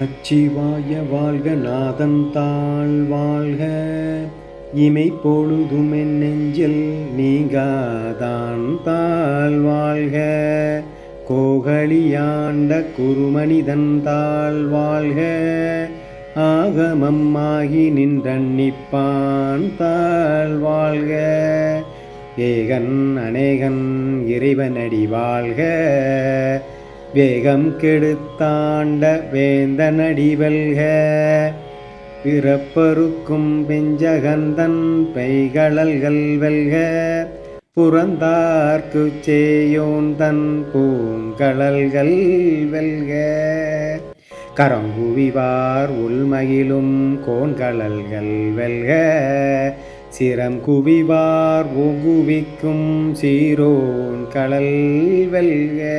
அச்சிவாய வாழ்க நாதன் தாழ் வாழ்க. இமை பொழுதும் என் நெஞ்சில் நீங்காதான் தாழ் வாழ்க. கோகலியாண்ட குருமனிதன் தாழ் வாழ்க. ஆகமம்மாகி நின்றன்னிப்பான் தாழ் வாழ்க. ஏகன் அநேகன் இறைவனடி வாழ்க. வேகம் கெடுத்தாண்ட வேந்தனடி வெல்க. பிறப்பருக்கும் பெஞ்சகந்தன் பெய்களல்கள் வெல்க. புறந்தார்க்கு சேயோன் தன் பூங்கழல்கள் வெல்க. கரங்குவிவார் உள்மகிழும் கோண்கழல்கள் வெல்க. சிரம் குவிவார் ஒகுவிக்கும் சீரோன் கடல் வெல்க.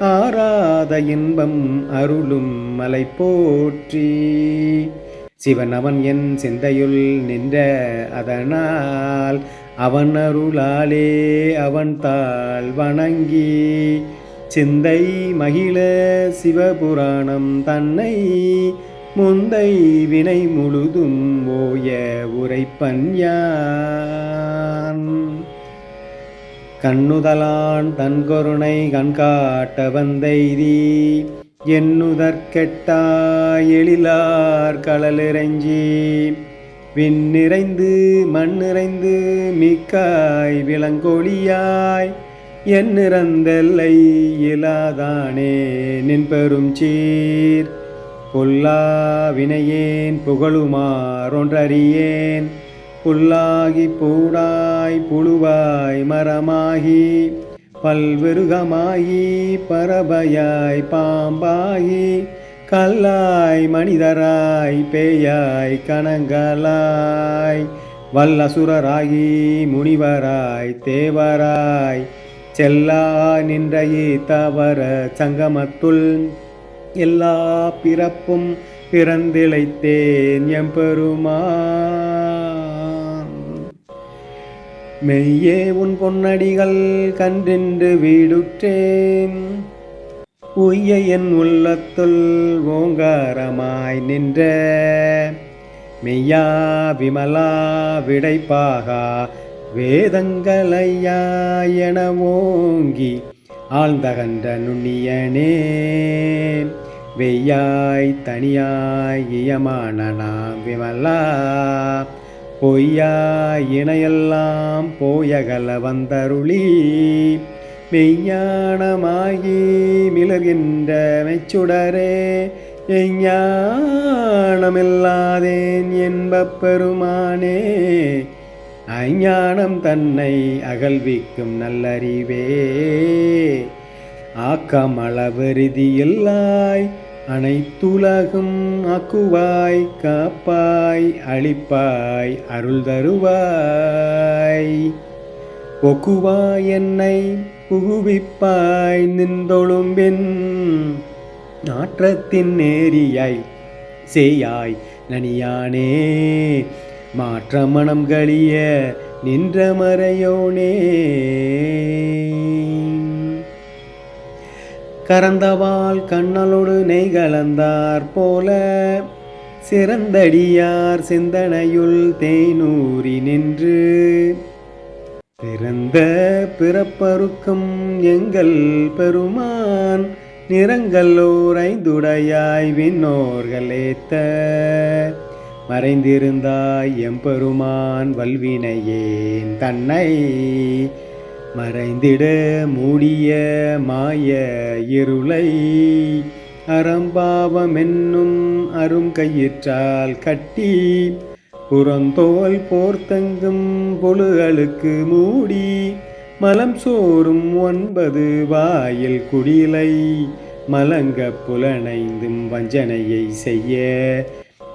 ஆராத இன்பம் அருளும் மலை போற்றி. சிவன் அவன் என் சிந்தையுள் நின்ற அதனால் அவன் அருளாலே அவன் தாள் வணங்கி. சிந்தை மகிழ சிவபுராணம் தன்னை முந்தை வினை முழுதும் ஓய உரைப்பன் யான். கண்ணுதலான் தன் கருணை கண்காட்ட வந்தெய்தி எண்ணுதற்கெட்டா எழிலார் கடலிறைஞ்சி. விண்ணிறைந்து மண்ணிறைந்து மிக்காய் விளங்கொழியாய் என் நிறந்தெல்லை இலாதானே நின் பெரும் சீர். பொல்லா வினையேன் புகழுமாறொன்றறியேன் புல்லாகி பூடாய் புழுவாய் மரமாகி பல்வெருகமாகி பரபயாய் பாம்பாகி கல்லாய் மனிதராய் பேயாய் கணங்களாய் வல்லசுரராகி முனிவராய் தேவராய் செல்லா நின்ற தவற சங்கமத்துள் எல்லா பிறப்பும் பிறந்திழைத்தேன் எம்பெருமான். மெய்யே உன் பொன்னடிகள் கண்டென்று வீடுற்றேன். உய்ய என் உள்ளத்துள் ஓங்காரமாய் நின்ற. மெய்யா விமலா விடைப்பாகா வேதங்களையா என ஓங்கி ஆழ்ந்தகன்ற நுண்ணியனே. வெய்யாய் தனியாய் இயமான நாம் விமலா பொய்யா இணையெல்லாம் போயகல வந்தருளி. மெய்ஞானமாகி மிளர்கின்ற மெச்சுடரே எஞ்ஞானமில்லாதேன் என்ப பெருமானே. அஞ்ஞானம் தன்னை அகழ்விக்கும் நல்லறிவே. ஆக்கமளவெருதி எல்லாய் அனைத்துலகும் அக்குவாய் காப்பாய் அழிப்பாய் அருள் தருவாய். ஒக்குவாய் என்னை புகுவிப்பாய் நின்றொழும்பின் நாற்றத்தின் நேரியாய் சேயாய் நனியானே. மாற்ற மனம் கழிய நின்ற மறையோனே கறந்தவாள் கண்ணலோடு நெய் கலந்தார் போல. சிறந்தடியார் சிந்தனையுள் தேனூறி நின்று. பிறந்த பிறப்பருக்கும் எங்கள் பெருமான் நிறங்களோர் ஐந்துடையாய் விண்ணோர்களேத்த மறைந்திருந்தாய் எம்பெருமான் வல்வினையேன் தன்னை. மறைந்திட மூடிய மாய இருளை அறம்பாவம் என்னும் அரும் கயிற்றால் கட்டி புறந்தோல் போர்த்தங்கும் பொழுகளுக்கு மூடி மலம் சோறும் ஒன்பது வாயில் குடிலை மலங்க புலனைந்தும் வஞ்சனையை செய்ய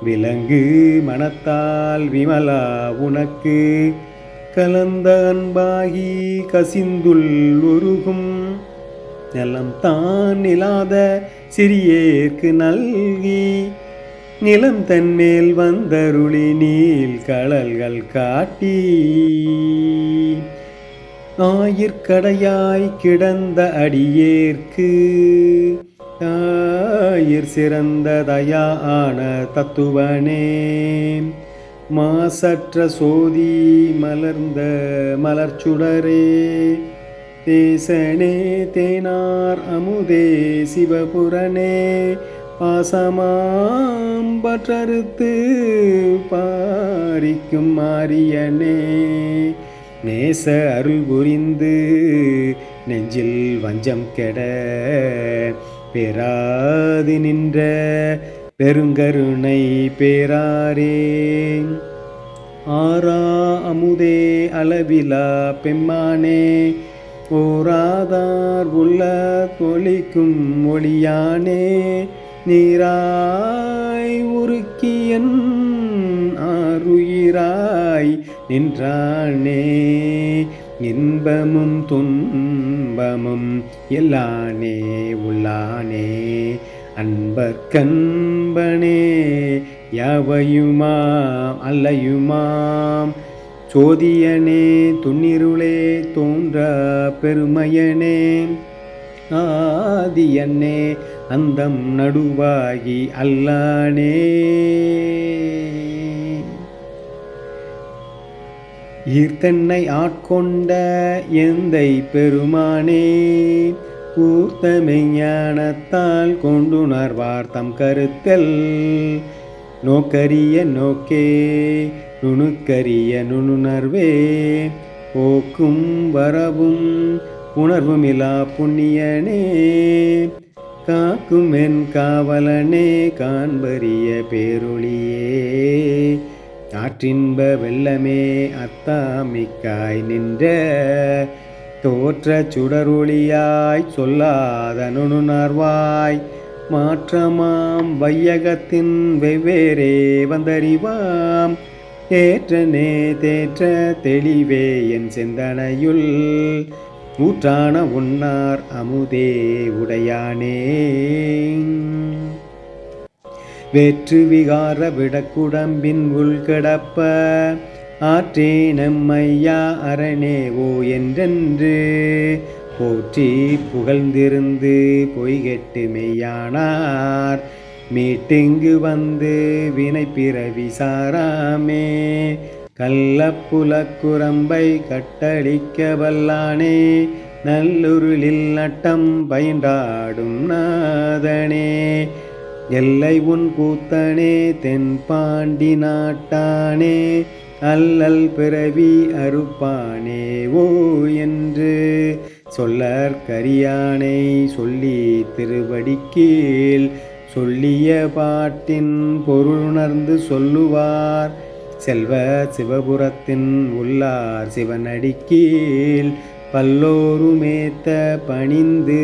விலங்கு மனத்தால் விமலா உனக்கு கலந்த அன்பாகி கசிந்துள் உருகும். நிலம் தான் இல்லாத சிறியேற்கு நல்கி. நிலம் தன்மேல் வந்தருளி நீல் கடல்கள் காட்டி. ஆயிற்கடையாய் கிடந்த அடியேற்கு. ஆயிர் சிறந்த தயா ஆன தத்துவனே. மாசற்ற சோதி மலர்ந்த மலர்ச்சுடரே. தேசனே தேனார் அமுதே சிவபுரனே. பாசமாம்பற்றறுத்து பாரிக்கும் மாரியனே நேச அருள் புரிந்து நெஞ்சில் வஞ்சம் கெட. பெறாது நின்ற பெருங்கருணை பேராரே. ஆரா அமுதே அளவிலா பெம்மானே. ஓராதார் உள்ள தொழிக்கும் ஒளியானே நீராய் உருக்கியன் ஆருயிராய் நின்றானே. இன்பமும் துன்பமும் எல்லானே உள்ளானே. அன்பர்கன்பனே யவையுமாம் அல்லையுமாம். சோதியனே துன்னிருளே தோன்ற பெருமையனே. ஆதியன்னே அந்தம் நடுவாகி அல்லானே. ஈர்த்தன்னை ஆட்கொண்ட எந்தை பெருமானே. கூர்த்த மெஞ்ஞானத்தால் கொண்டுணர்வார் தம் கருத்தல். நோக்கரிய நோக்கே நுணுக்கரிய நுணுணர்வே. போக்கும் வரவும் உணர்வுமிலா புண்ணியனே. காக்கும் என் காவலனே காண்பரிய பேரொளியே ஆற்றின்ப வெள்ளமே அத்தாமிக்காய் நின்ற தோற்ற சுடரொளியாய் சொல்லாத நுணுணர்வாய் மாற்றமாம் வையகத்தின் வெவ்வேறே வந்தறிவாம். தேற்றனே தேற்ற தெளிவே என் சிந்தனையுள் ஊற்றான உன்னார் அமுதே உடையானே. வெற்று விகார விடக்குடம்பின் உள்கிடப்ப ஆற்றே நம்மையா அரணேவோ என்றென்று. போற்றி புகழ்ந்திருந்து பொய்கெட்டு மெய்யானார். மீட்டிங்கு வந்து வினை பிறவி சாராமே. கள்ளப்புலக்குரம்பை கட்டளிக்க வல்லானே. நல்லுருளில் நட்டம் பயின்றாடும் நாதனே. எல்லை உன் கூத்தனே தென்பாண்டி நாட்டானே அல்லல் பிறவி அறுப்பானே ஓ என்று சொல்லற் கரியானை சொல்லி திருவடி கீழ் சொல்லிய பாட்டின் பொருளுணர்ந்து சொல்லுவார். செல்வ சிவபுரத்தின் உள்ளார் சிவனடிக்கீழ் பல்லோருமேத்த பணிந்து